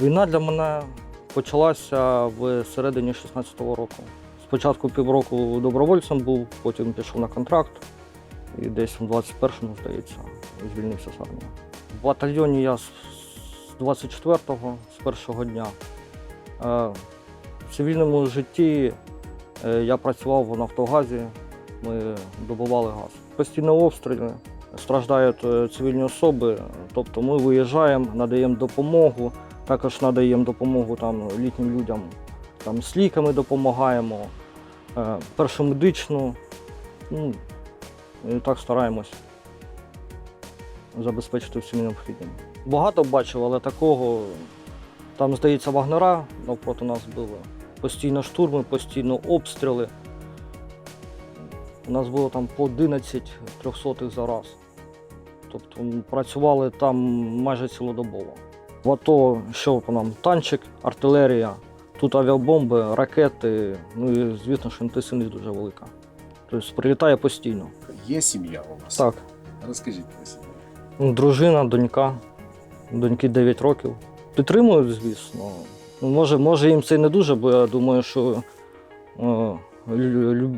Війна для мене почалася в середині 16-го року. Спочатку півроку добровольцем був, потім пішов на контракт і десь в 21-му, здається, звільнився з армії. В батальйоні я з з 24-го, з першого дня. Е, В цивільному житті е, я працював в Нафтогазі, ми добували газ. Постійні обстріли, страждають е, цивільні особи, тобто ми виїжджаємо, надаємо допомогу, також надаємо допомогу там, літнім людям, там, з ліками допомагаємо, е, першу медичну. Ну, і так стараємось забезпечити всім необхідним. Багато бачив, але такого там, здається, вагнера навпроти нас було. Постійно штурми, постійно обстріли. У нас було там по 11 трьохсотих за раз. Тобто працювали там майже цілодобово. В АТО що по нам? Танчик, артилерія, тут авіабомби, ракети, ну і звісно, що інтенсивність дуже велика. Тобто прилітає постійно. Є сім'я у вас? Так. Розкажіть про себе. Ну, Дружина, донька, доньки 9 років. Підтримують, звісно. Ну, може, може їм це і не дуже, бо я думаю, що е,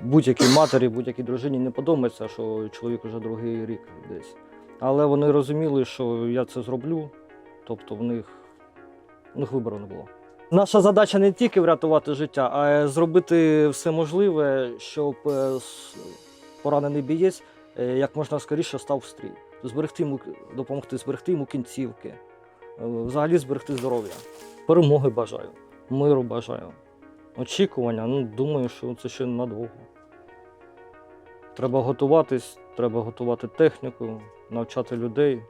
будь-якій матері, будь-якій дружині не подобається, що чоловік вже другий рік десь. Але вони розуміли, що я це зроблю, тобто в них, в них вибору не було. Наша задача не тільки врятувати життя, а зробити все можливе, щоб е, поранений бієць е, як можна скоріше став в стрій. Зберегти йому, допомогти зберегти йому кінцівки, е, взагалі зберегти здоров'я. Перемоги бажаю, миру бажаю. Очікування, ну думаю, що це ще надовго. Треба готуватись, треба готувати техніку, навчати людей,